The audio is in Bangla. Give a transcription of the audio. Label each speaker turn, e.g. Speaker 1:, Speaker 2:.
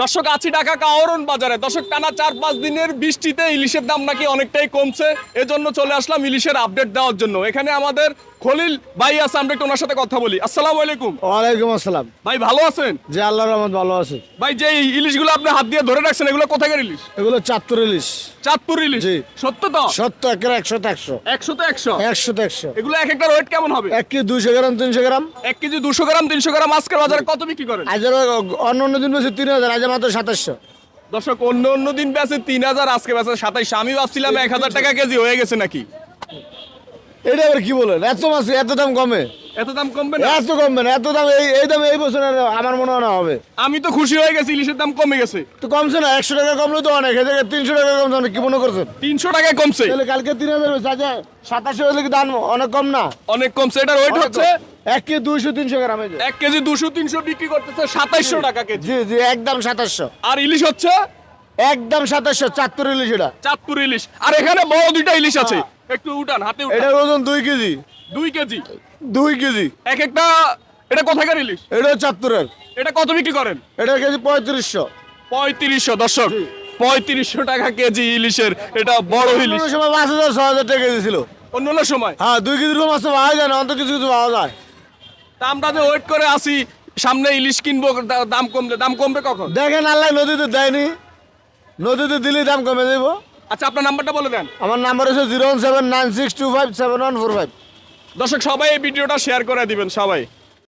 Speaker 1: দর্শক আছি ঢাকা কাওরন বাজারে। দর্শক টানা চার পাঁচ দিনের বৃষ্টিতে ইলিশের দাম নাকি অনেকটাই কমছে। এজন্য চলে আসলাম ইলিশের আপডেট দেওয়ার জন্য। এখানে আমাদের খলিল ভাই আছে আমরা একটু ওনার সাথে কথা বলি। আসসালামু আলাইকুম।
Speaker 2: ওয়ালাইকুম আসসালাম।
Speaker 1: ভাই ভালো আছেন?
Speaker 2: যে আল্লাহ রহমত ভালো আছে।
Speaker 1: ভাই যে ইলিশগুলো আপনি হাত দিয়ে ধরে রাখছেন এগুলো কোথাকার ইলিশ?
Speaker 2: এগুলো চাত্তর ইলিশ।
Speaker 1: চাঁদপুর ইলিশ?
Speaker 2: জি।
Speaker 1: সত্য তো?
Speaker 2: সত্য একের একশো একশো।
Speaker 1: একশো তো একশো?
Speaker 2: একশো তো একশো।
Speaker 1: এগুলো এক একটা ওয়েট কেমন হবে?
Speaker 2: এক কেজি দুইশো গ্রাম তিনশো গ্রাম।
Speaker 1: এক কেজি দুশো গ্রাম তিনশো গ্রাম আজকের বাজারে কত বিক্রি করেন?
Speaker 2: আজ অন্য অন্য দিন বেশি তিন হাজার। আজ মাত্র সাতাশশো।
Speaker 1: দর্শক অন্য অন্য দিন বেচে তিন হাজার আজকে বেচে সাতাইশ আমি ভাবছিলাম এক হাজার টাকা কেজি হয়ে গেছে নাকি?
Speaker 2: এটা আবার কি বলেন? এত মাছ এত দাম কমে?
Speaker 1: এত দাম কমবে না?
Speaker 2: এত কমবে না এত দাম এই এই দাম এই বছর আমার মনে হয় না হবে।
Speaker 1: আমি তো খুশি হয়ে গেছি ইলিশের দাম কমে গেছে।
Speaker 2: তো কমছে না একশো টাকা কমলে তো অনেক এদিকে তিনশো টাকা কমছে অনেক কি মনে করছেন?
Speaker 1: তিনশো টাকায় কমছে।
Speaker 2: তাহলে কালকে তিন হাজার সাতাশি হলে কি দাম অনেক কম না?
Speaker 1: অনেক কমছে এটার ওয়েট হচ্ছে
Speaker 2: এক কেজি দুইশো তিনশো গ্রাম।
Speaker 1: এক কেজি দুশো তিনশো বিক্রি করতেছে সাতাইশশো টাকা কেজি।
Speaker 2: জি জি একদম সাতাশশো
Speaker 1: আর ইলিশ হচ্ছে?
Speaker 2: একদম সাতাশশো চাত্তর ইলিশ এটা।
Speaker 1: চাঁদপুর ইলিশ। আর এখানে বড় দুইটা ইলিশ আছে। একটু উঠান হাতে উঠান।
Speaker 2: এটার ওজন দুই কেজি।
Speaker 1: দুই কেজি?
Speaker 2: দুই কেজি।
Speaker 1: এক একটা এটা কোথাকার ইলিশ?
Speaker 2: এটা চাত্তরের।
Speaker 1: এটা কত বিক্রি করেন?
Speaker 2: এটা কেজি পঁয়ত্রিশশো।
Speaker 1: পঁয়ত্রিশশো দর্শক। পঁয়ত্রিশশো টাকা কেজি ইলিশের এটা বড় ইলিশ।
Speaker 2: কোনো সময় পাঁচ হাজার ছ হাজার টাকা কেজি ছিল।
Speaker 1: অন্য অন্য সময়?
Speaker 2: হ্যাঁ দুই কেজির মাছ তো পাওয়া যায় না অন্ত কিছু কিছু পাওয়া যায়।
Speaker 1: তা আমরা যে ওয়েট করে আসি সামনে ইলিশ কিনবো দাম কমলে দাম কমবে কখন?
Speaker 2: দেখেন আল্লাহ নদীতে দেয়নি। নদীতে দিলে দাম কমে দেব
Speaker 1: আচ্ছা আপনার নাম্বারটা বলে দেন।
Speaker 2: আমার নাম্বার হচ্ছে zero one seven nine six two five seven one four five.
Speaker 1: দর্শক সবাই এই ভিডিওটা শেয়ার করে দিবেন সবাই।